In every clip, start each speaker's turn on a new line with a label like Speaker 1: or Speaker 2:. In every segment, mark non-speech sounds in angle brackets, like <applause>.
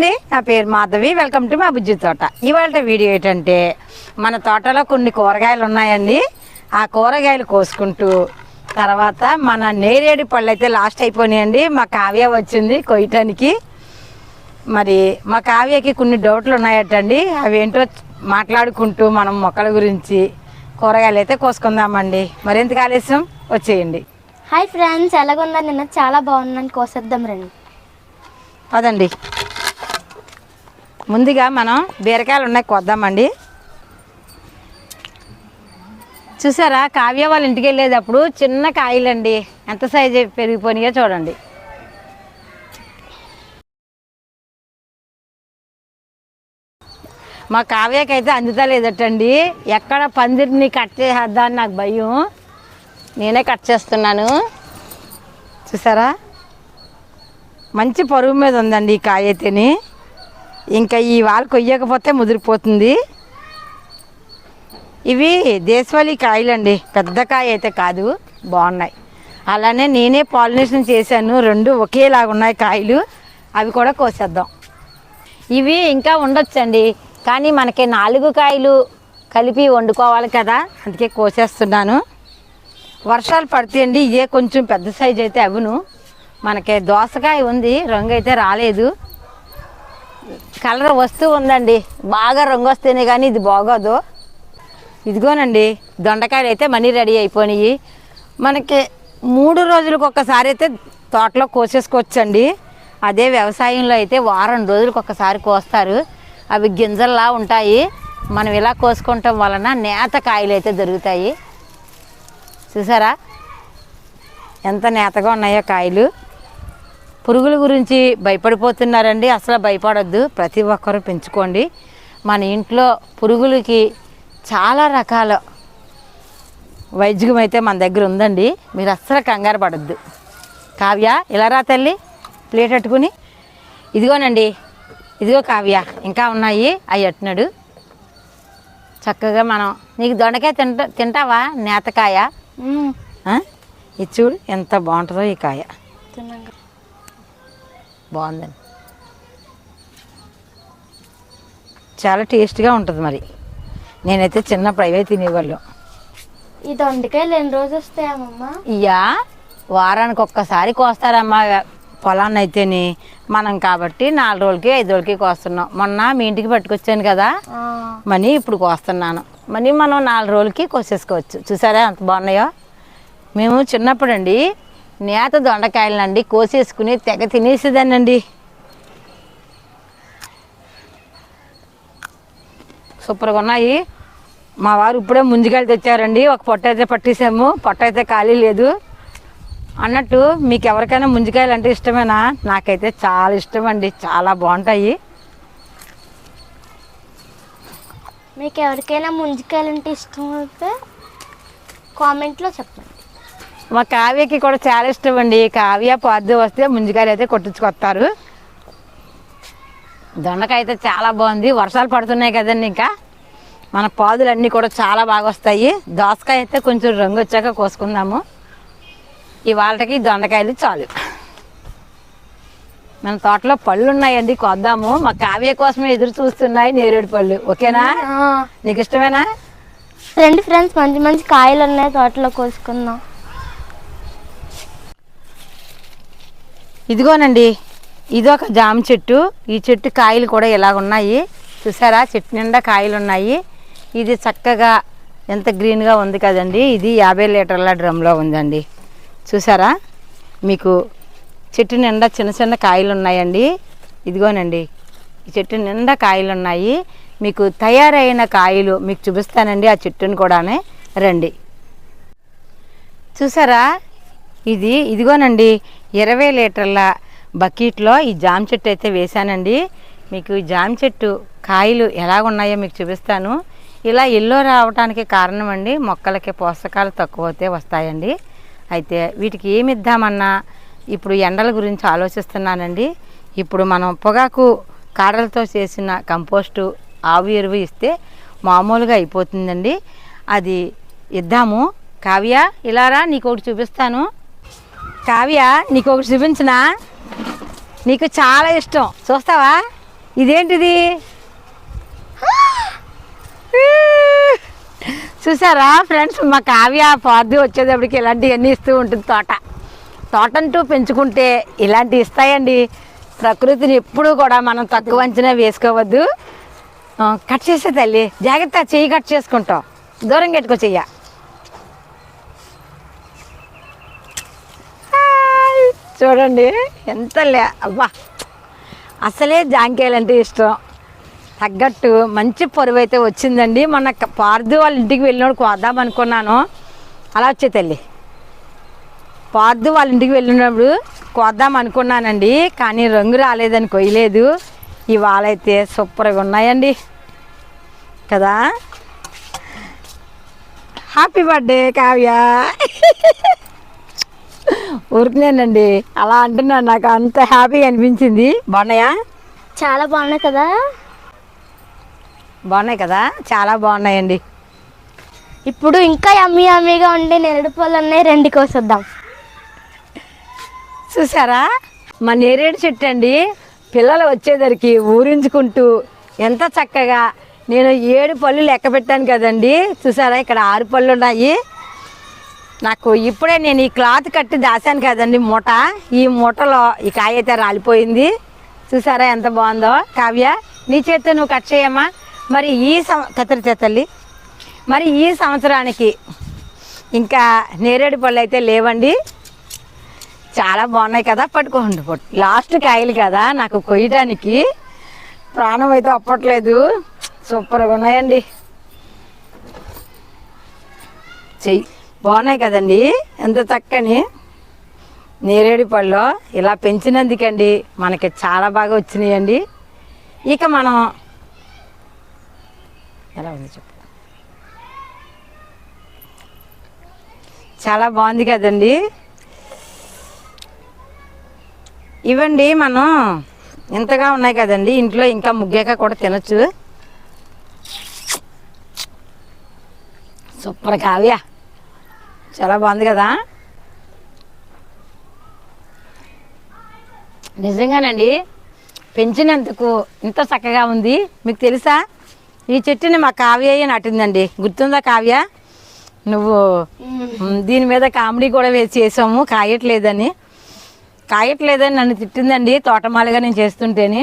Speaker 1: అండి? నా పేరు మాధవి. వెల్కమ్ టు మా బుజ్జి తోట. ఇవాళ వీడియో ఏంటంటే మన తోటలో కొన్ని కూరగాయలు ఉన్నాయండి. ఆ కూరగాయలు కోసుకుంటూ తర్వాత మన నేరేడు పళ్ళు అయితే లాస్ట్ అయిపోయినాయండి. మా కావ్య వచ్చింది కొయ్యటానికి. మరి మా కావ్యకి కొన్ని డౌట్లు ఉన్నాయటండి. అవి ఏంటో మాట్లాడుకుంటూ మనం మొక్కల గురించి కూరగాయలు అయితే కోసుకుందామండి. మరింత ఆలస్యం? వచ్చేయండి.
Speaker 2: హాయ్ ఫ్రెండ్స్ ఎలాగుందా నిన్న చాలా బాగుందని కోసేద్దాం రండి.
Speaker 1: పదండి. ముందుగా మనం బీరకాయలు ఉన్నాయి కొద్దామండి. చూసారా కావ్య వాళ్ళ ఇంటికి వెళ్ళేటప్పుడు చిన్న కాయలండి. ఎంత సైజు పెరిగిపోయినాయో చూడండి. మా కావ్యకి అయితే అందుతలేదటండి. ఎక్కడ పందిరిని కట్ చేసేద్దాం అని నాకు భయం. నేనే కట్ చేస్తున్నాను. చూసారా? మంచి పరుగు మీద ఉందండి ఈ కాయ అయితేని. ఇంకా ఈ వాళ్ళు కొయ్యకపోతే ముదిరిపోతుంది. ఇవి దేశవాళీ కాయలండి. పెద్ద కాయ అయితే కాదు బాగున్నాయి. అలానే నేనే పాలినేషన్ చేశాను. రెండు ఒకేలాగా ఉన్నాయి కాయలు. అవి కూడా కోసేద్దాం. ఇవి ఇంకా ఉండొచ్చండి. కానీ మనకి నాలుగు కాయలు కలిపి వండుకోవాలి కదా. అందుకే కోసేస్తున్నాను. వర్షాలు పడితేయండి ఇదే కొంచెం పెద్ద సైజు అయితే అవును. మనకి దోసకాయ ఉంది రంగు అయితే రాలేదు. కలర్ వస్తూ ఉందండి. బాగా రంగు వస్తేనే కానీ ఇది బాగోదు. ఇదిగోనండి దొండకాయలు అయితే మనీ రెడీ అయిపోయినాయి. మనకి మూడు రోజులకు ఒక్కసారి అయితే తోటలో కోసేసుకోవచ్చండి. అదే వ్యవసాయంలో అయితే వారం రోజులకు ఒక్కసారి కోస్తారు. అవి గింజల్లా ఉంటాయి. మనం ఇలా కోసుకోవటం వలన నేత కాయలు అయితే దొరుకుతాయి. చూసారా? ఎంత నేతగా ఉన్నాయో కాయలు. పురుగుల గురించి భయపడిపోతున్నారండి. అసలు భయపడొద్దు. ప్రతి ఒక్కరూ పెంచుకోండి. మన ఇంట్లో పురుగులకి చాలా రకాల వైద్యం అయితే మన దగ్గర ఉందండి. మీరు అస్సలు కంగారు పడద్దు. కావ్య ఇలా రా తల్లి? ప్లేట్ అట్టుకుని. ఇదిగోనండి. ఇదిగో కావ్య ఇంకా ఉన్నాయి. అవి అట్టున్నాడు చక్కగా మనం నీకు దొండకాయ తింటా తింటావా? నేతకాయ?
Speaker 2: మ్మ్.
Speaker 1: ఆ? ఇది చూడు ఎంత బాగుంటుందో ఈ కాయ. బాగుందండి. చాలా టేస్ట్గా ఉంటుంది మరి. నేనైతే చిన్నప్పుడు అవే తినేవాళ్ళం.
Speaker 2: ఈ దొండకాయలు ఎన్ని రోజు వస్తాయమ్మమ్మ
Speaker 1: ఇయ్యా వారానికి ఒక్కసారి కోస్తారమ్మా. పొలాన్ని అయితేని మనం కాబట్టి నాలుగు రోజులకి ఐదు రోజులకి కోస్తున్నాం. మొన్న మీ ఇంటికి పట్టుకొచ్చాను కదా. మనీ ఇప్పుడు కోస్తున్నాను. మనీ మనం నాలుగు రోజులకి కోసేసుకోవచ్చు. చూసారా ఎంత బాగున్నాయో? మేము చిన్నప్పుడు అండి నేత దొండకాయలనండి కోసేసుకుని తెగ తినేసేదానండి సూపర్గా ఉన్నాయి. మా వారు ఇప్పుడే ముంజికాయలు తెచ్చారండి. ఒక పొట్ట అయితే పట్టేసాము. పొట్ట అయితే ఖాళీ లేదు. అన్నట్టు మీకు ఎవరికైనా ముంజికాయలు అంటే ఇష్టమేనా? నాకైతే చాలా ఇష్టం అండి చాలా బాగుంటాయి.
Speaker 2: మీకు ఎవరికైనా ముంజికాయలు అంటే ఇష్టం అయితే కామెంట్లో చెప్పండి.
Speaker 1: మా కావ్యకి కూడా చాలా ఇష్టం అండి. కావ్య పొద్దు వస్తే ముంజికాయలు అయితే కొట్టించుకొస్తారు. దొండకాయ అయితే చాలా బాగుంది. వర్షాలు పడుతున్నాయి కదండి ఇంకా. మన పాదులు అన్నీ కూడా చాలా బాగా వస్తాయి. దోసకాయ అయితే కొంచెం రంగు వచ్చాక కోసుకుందాము. ఇవాళకి దొండకాయలు చాలు. మన తోటలో పళ్ళు ఉన్నాయండి కొద్దాము మా కావ్య కోసమే ఎదురు చూస్తున్నాయి నేరేడు పళ్ళు. ఓకేనా? నీకు ఇష్టమేనా?
Speaker 2: రండి ఫ్రెండ్స్ మంచి మంచి కాయలు ఉన్నాయి తోటలో కోసుకుందాం.
Speaker 1: ఇదిగోనండి ఇది ఒక జామ చెట్టు. ఈ చెట్టు కాయలు కూడా ఇలాగ ఉన్నాయి చూసారా? చెట్టు నిండా కాయలు ఉన్నాయి ఇది చక్కగా ఎంత గ్రీన్గా ఉంది కదండి. ఇది యాభై లీటర్ల డ్రమ్లో ఉందండి. చూసారా? మీకు చెట్టు నిండా చిన్న చిన్న కాయలు ఉన్నాయండి ఇదిగోనండి ఈ చెట్టు నిండా కాయలు ఉన్నాయి మీకు తయారైన కాయలు మీకు చూపిస్తానండి ఆ చెట్టుని కూడానే. రండి. చూసారా? ఇది ఇదిగోనండి ఇరవై లీటర్ల బకెట్లో ఈ జామ చెట్టు అయితే వేశానండి. మీకు జామ చెట్టు కాయలు ఎలా ఉన్నాయో మీకు చూపిస్తాను. ఇలా ఎల్లో రావడానికి కారణం అండి మొక్కలకి పోషకాలు తక్కువ అయితే వస్తాయండి. అయితే వీటికి ఏమి ఇద్దామన్నా ఇప్పుడు ఎండల గురించి ఆలోచిస్తున్నానండి. ఇప్పుడు మనం పొగాకు కాడలతో చేసిన కంపోస్టు ఆవు ఎరువు ఇస్తే మామూలుగా అయిపోతుందండి. అది ఇద్దాము. కావ్య ఇలారా నీకు ఒకటి చూపిస్తాను. కావ్య నీకు ఒకటి చూపించిన. నీకు చాలా ఇష్టం. చూస్తావా? ఇదేంటిది? చూసారా ఫ్రెండ్స్ మా కావ్య పార్ది వచ్చేటప్పటికి ఇలాంటివన్నీ ఇస్తూ ఉంటుంది తోట. తోటంటూ పెంచుకుంటే ఇలాంటివి ఇస్తాయండి. ప్రకృతిని ఎప్పుడూ కూడా మనం తక్కువ అంచనా వేసుకోవద్దు. కట్ చేసే తల్లి. జాగ్రత్త చెయ్యి కట్ చేసుకుంటాం. దూరం పెట్టుకో చెయ్య హాయ్. చూడండి ఎంత లే అబ్బా అసలే జాంకాయలు అంటే ఇష్టం. తగ్గట్టు మంచి పరువు అయితే వచ్చిందండి. మొన్న క- పార్దు వాళ్ళ ఇంటికి వెళ్ళినప్పుడు కోద్దాం అనుకున్నాను. అలా వచ్చే తల్లి. పార్దు వాళ్ళ ఇంటికి వెళ్ళినప్పుడు కోద్దాం అనుకున్నానండి. కానీ రంగు రాలేదని కొయ్యలేదు. ఇవాళ అయితే సూపర్గా ఉన్నాయండి. కదా? Happy birthday Kavya. <laughs> ఊరికినేనండి. అలా అంటున్నాను నాకు అంత హ్యాపీ అనిపించింది. బాగున్నాయా?
Speaker 2: చాలా బాగున్నాయి కదా.
Speaker 1: బాగున్నాయి కదా? చాలా బాగున్నాయండి.
Speaker 2: ఇప్పుడు ఇంకా యమ్మీ యమ్మీగా ఉండే నెరడు పళ్ళు ఉన్నాయి రెండు కోసేద్దాం.
Speaker 1: చూసారా? మా నేరేడు చెట్టు అండి పిల్లలు వచ్చేసరికి ఊరించుకుంటూ ఎంత చక్కగా నేను ఏడు పళ్ళు లెక్క పెట్టాను కదండి. చూసారా? ఇక్కడ ఆరు పళ్ళు ఉన్నాయి. నాకు ఇప్పుడే నేను ఈ క్లాత్ కట్టి దాశాను కదండి మూట. ఈ మూటలో ఈ కాయ అయితే రాలిపోయింది. చూసారా ఎంత బాగుందో? కావ్య నీ చేత్తో నువ్వు కట్ చేయమ్మా. మరి ఈ సం కత్తిరితే తల్లి. మరి ఈ సంవత్సరానికి ఇంకా నేరేడు పళ్ళు అయితే లేవండి. చాలా బాగున్నాయి కదా పట్టుకోండి లాస్ట్ కాయలు కదా నాకు కొయ్యడానికి ప్రాణం అయితే అప్పట్లేదు. సూపర్గా ఉన్నాయండి. చెయ్యి. బాగున్నాయి కదండి? ఎంత చక్కని. నేరేడు పళ్ళు ఇలా పెంచినందుకండి మనకి చాలా బాగా వచ్చినాయండి. ఇక మనం ఎలా ఉంది చెప్పు. చాలా బాగుంది కదండి. ఇవండి మనం. ఇంతగా ఉన్నాయి కదండి. ఇంట్లో ఇంకా ముగ్గాక కూడా తినచ్చు. సూపర్ కావ్యా. చాలా బాగుంది కదా? నిజంగానండి పెంచినందుకు ఇంత చక్కగా ఉంది. మీకు తెలుసా? ఈ చెట్టుని మా కావ్య నాటిందండి. గుర్తుందా కావ్య? నువ్వు దీని మీద కామెడీ కూడా వేసి చేసాము. కాయట్లేదని. కాయట్లేదని నన్ను తిట్టిందండి తోటమాలిగా నేను చేస్తుంటేనే.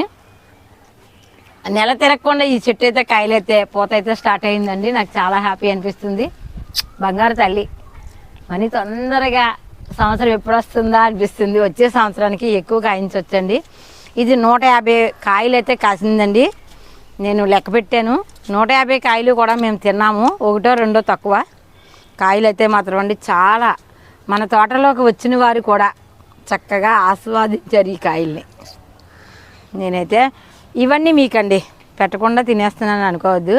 Speaker 1: నెల తిరగకుండా ఈ చెట్టు అయితే కాయలైతే పూత అయితే స్టార్ట్ అయిందండి. నాకు చాలా హ్యాపీ అనిపిస్తుంది. బంగారు తల్లి. మనీ తొందరగా సంవత్సరం ఎప్పుడు వస్తుందా అనిపిస్తుంది. వచ్చే సంవత్సరానికి ఎక్కువ కాయించవచ్చండి ఇది నూట యాభై కాయలు అయితే కాసిందండి. నేను లెక్క పెట్టాను. నూట యాభై కాయలు కూడా మేము తిన్నాము. ఒకటో రెండో తక్కువ కాయలు అయితే మాత్రం అండి. చాలా మన తోటలోకి వచ్చిన వారు కూడా చక్కగా ఆస్వాదించారు ఈ కాయల్ని. నేనైతే ఇవన్నీ మీకండి. పెట్టకుండా తినేస్తున్నాను అనుకోవద్దు.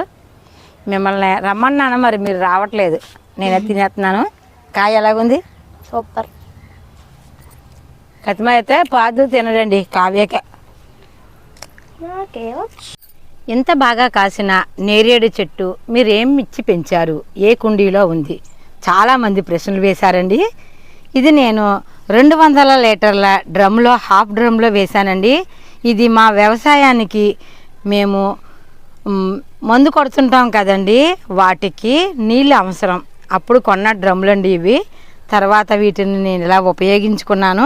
Speaker 1: మిమ్మల్ని రమ్మన్నాను మరి మీరు రావట్లేదు. నేనే తినేస్తున్నాను. కాయ ఎలాగుంది?
Speaker 2: సూపర్.
Speaker 1: కతిమ అయితే పాదు తినడండి కావ్యకే. ఎంత బాగా కాసిన నేరేడు చెట్టు మీరేం ఇచ్చి పెంచారు? ఏ కుండీలో ఉంది? చాలామంది ప్రశ్నలు వేశారండి. ఇది నేను రెండు వందల లీటర్ల డ్రమ్లో హాఫ్ డ్రమ్లో వేశానండి. ఇది మా వ్యవసాయానికి మేము మందు కొడుతుంటాం కదండి వాటికి నీళ్ళు అవసరం. అప్పుడు కొన్న డ్రమ్లండి ఇవి. తర్వాత వీటిని నేను ఇలా ఉపయోగించుకున్నాను.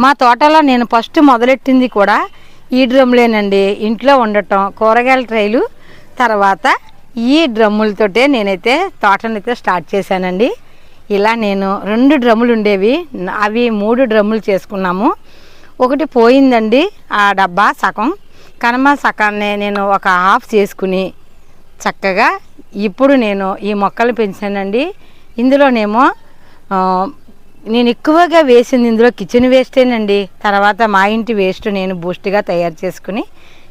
Speaker 1: మా తోటలో నేను ఫస్ట్ మొదలెట్టింది కూడా ఈ డ్రమ్లేనండి. ఇంట్లో ఉండటం కూరగాయల ట్రైలు తర్వాత ఈ డ్రమ్ములతోటే నేనైతే తోటనైతే స్టార్ట్ చేశానండి. ఇలా నేను రెండు డ్రమ్ములు ఉండేవి అవి మూడు డ్రమ్ములు చేసుకున్నాము. ఒకటి పోయిందండి ఆ డబ్బా సగం. కనుమ సగాన్ని నేను ఒక హాఫ్ చేసుకుని చక్కగా ఇప్పుడు నేను ఈ మొక్కలు పెంచానండి. ఇందులోనేమో నేను ఎక్కువగా వేసింది ఇందులో కిచెన్ వేస్టేనండి. తర్వాత మా ఇంటి వేస్ట్ నేను బూస్ట్గా తయారు చేసుకుని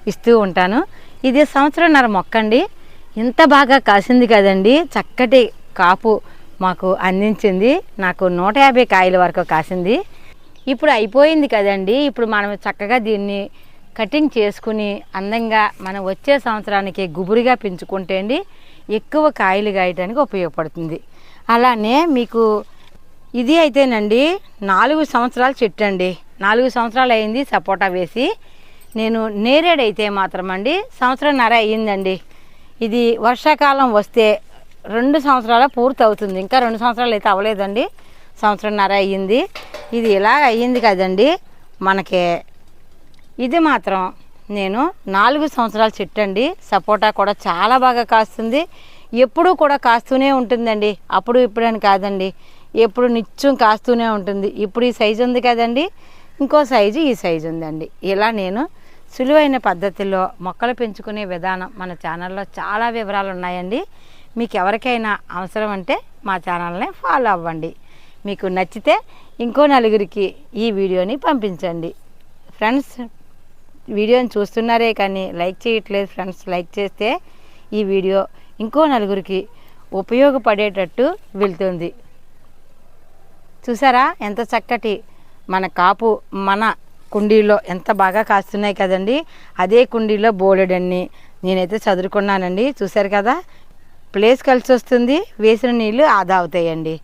Speaker 1: ఇస్తూ ఉంటాను. ఇది సంవత్సరంన్నర మొక్క అండి ఇంత బాగా కాసింది కదండి. చక్కటి కాపు మాకు అందించింది. నాకు నూట యాభై కాయల వరకు కాసింది. ఇప్పుడు అయిపోయింది కదండి. ఇప్పుడు మనం చక్కగా దీన్ని కటింగ్ చేసుకుని అందంగా మనం వచ్చే సంవత్సరానికి గుబురుగా పెంచుకుంటే అండి ఎక్కువ కాయలు కాయడానికి ఉపయోగపడుతుంది. అలానే మీకు ఇది అయితేనండి నాలుగు సంవత్సరాల చెట్టు అండి. నాలుగు సంవత్సరాలు అయింది సపోటా వేసి. నేను నేరేడైతే మాత్రం అండి సంవత్సరంన్నర అయ్యిందండి. ఇది వర్షాకాలం వస్తే రెండు సంవత్సరాల పూర్తి అవుతుంది. ఇంకా రెండు సంవత్సరాలు అయితే అవ్వలేదండి. సంవత్సరంన్నర అయ్యింది. ఇది ఇలా అయ్యింది కదండి. మనకి ఇది మాత్రం నేను నాలుగు సంవత్సరాల చెట్టు అండి సపోటా కూడా చాలా బాగా కాస్తుంది. ఎప్పుడూ కూడా కాస్తూనే ఉంటుందండి. అప్పుడు ఇప్పుడు అని కాదండి. ఎప్పుడు నిత్యం కాస్తూనే ఉంటుంది. ఇప్పుడు ఈ సైజు ఉంది కదండి. ఇంకో సైజు ఈ సైజు ఉందండి. ఇలా నేను సులువైన పద్ధతిలో మొక్కలు పెంచుకునే విధానం మన ఛానల్లో చాలా వివరాలు ఉన్నాయండి. మీకు ఎవరికైనా అవసరం అంటే మా ఛానల్ని ఫాలో అవ్వండి. మీకు నచ్చితే ఇంకో నలుగురికి ఈ వీడియోని పంపించండి. ఫ్రెండ్స్ వీడియోని చూస్తున్నారే కానీ లైక్ చేయట్లేదు ఫ్రెండ్స్. లైక్ చేస్తే ఈ వీడియో ఇంకో నలుగురికి ఉపయోగపడేటట్టు వెళ్తుంది. చూసారా? ఎంత చక్కటి మన కాపు మన కుండీలో ఎంత బాగా కాస్తున్నాయి కదండి. అదే కుండీలో బోలెడన్ని నేనైతే చదువుకున్నానండి చూసారు కదా? ప్లేస్ కలిసి వస్తుంది. వేసిన నీళ్ళు ఆదా అవుతాయండి.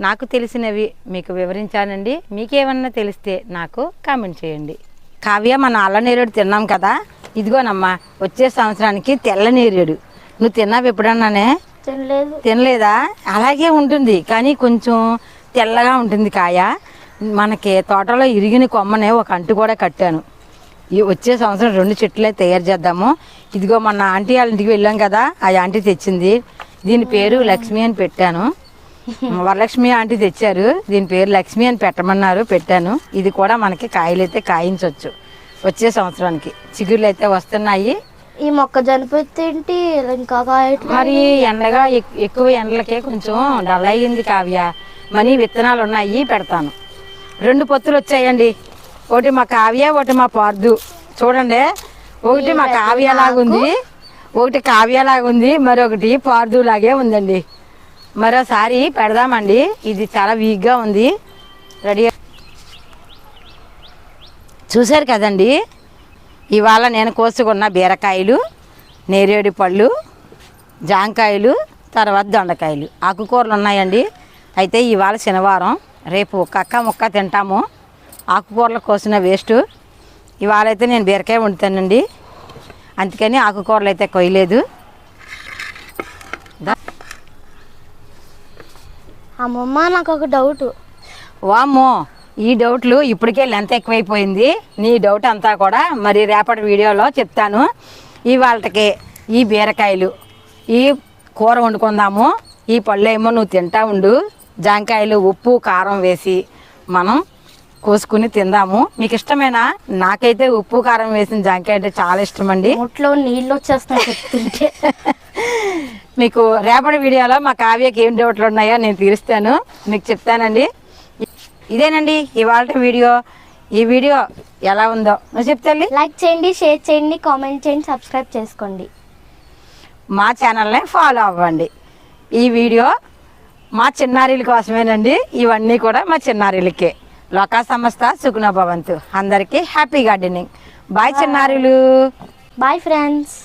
Speaker 1: నాకు తెలిసినవి మీకు వివరించానండి. మీకేమన్నా తెలిస్తే నాకు కామెంట్ చేయండి. కావ్య మన అల్ల నేరేడు తిన్నాం కదా. ఇదిగోనమ్మా వచ్చే సంవత్సరానికి తెల్ల నేరేడు. నువ్వు తిన్నావు ఎప్పుడన్నానే?
Speaker 2: తినలేదు.
Speaker 1: తినలేదా? అలాగే ఉంటుంది కానీ కొంచెం తెల్లగా ఉంటుంది కాయ. మనకి తోటలో ఇరిగిన కొమ్మనే ఒక అంటు కూడా కట్టాను. ఈ వచ్చే సంవత్సరం రెండు చెట్లే తయారు చేద్దాము. ఇదిగో మన ఆంటీ వాళ్ళ ఇంటికి వెళ్ళాం కదా ఆ ఆంటీ తెచ్చింది. దీని పేరు లక్ష్మి అని పెట్టాను. వరలక్ష్మి ఆంటీ తెచ్చారు. దీని పేరు లక్ష్మి అని పెట్టమన్నారు పెట్టాను. ఇది కూడా మనకి కాయలు అయితే కాయించవచ్చు వచ్చే సంవత్సరానికి. చిగుర్లు అయితే వస్తున్నాయి.
Speaker 2: ఈ మొక్కజొన్న పొత్తు ఏంటి? ఇంకా
Speaker 1: మరి ఎండగా ఎక్- ఎక్కువ ఎండలకే కొంచెం డల్ అయ్యింది కావ్య. మనీ విత్తనాలు ఉన్నాయి పెడతాను. రెండు పొత్తులు వచ్చాయండి. ఒకటి మా కావ్య ఒకటి మా పార్దు. చూడండి. ఒకటి మా కావ్య లాగుంది. ఒకటి కావ్య లాగుంది. మరొకటి పార్దు లాగే ఉందండి. మరోసారి పెడదామండి. ఇది చాలా వీక్గా ఉంది. రెడీ చూశారు కదండి? ఇవాళ నేను కోసుకున్న బీరకాయలు నేరేడు పళ్ళు జాంకాయలు తర్వాత దొండకాయలు. ఆకుకూరలు ఉన్నాయండి. అయితే ఇవాళ శనివారం రేపు కక్క ముక్క తింటాము. ఆకుకూరలు కోసిన వేస్ట్. ఇవాళ అయితే నేను బీరకాయ వండుతానండి. అందుకని ఆకుకూరలు అయితే కొయ్యలేదు.
Speaker 2: అమ్మమ్మ నాకు ఒక డౌట్
Speaker 1: వామ్మో ఈ డౌట్లు ఇప్పటికే లెంత్ ఎక్కువైపోయింది. నీ డౌట్ అంతా కూడా మరి రేపటి వీడియోలో చెప్తాను. ఇవాళకి ఈ బీరకాయలు ఈ కూర వండుకుందాము. ఈ పళ్ళు ఏమో నువ్వు తింటా ఉండు. జాంకాయలు ఉప్పు కారం వేసి మనం కోసుకుని తిందాము. మీకు ఇష్టమేనా? నాకైతే ఉప్పు కారం వేసిన జాంకాయ అంటే చాలా ఇష్టం అండి
Speaker 2: నోట్లో నీళ్ళు వచ్చేస్తున్నాయి. చెప్తుంటే <laughs>
Speaker 1: మీకు రేపటి వీడియోలో మా కావ్యకి ఏం డౌట్లు ఉన్నాయో నేను తీరుస్తాను. మీకు చెప్తానండి. ఇదేనండి ఇవాళ వీడియో. ఈ వీడియో ఎలా ఉందో. నువ్వు చెప్తాలి
Speaker 2: లైక్ చేయండి షేర్ చేయండి కామెంట్ చేయండి సబ్స్క్రైబ్ చేసుకోండి.
Speaker 1: మా ఛానల్ని ఫాలో అవ్వండి. ఈ వీడియో మా చిన్నారీల కోసమేనండి. ఇవన్నీ కూడా మా చిన్నారీలకే. లోకా సంస్థ సుగుణ భవంతు. అందరికీ happy gardening. Bye చిన్నారీలు.
Speaker 2: Bye friends.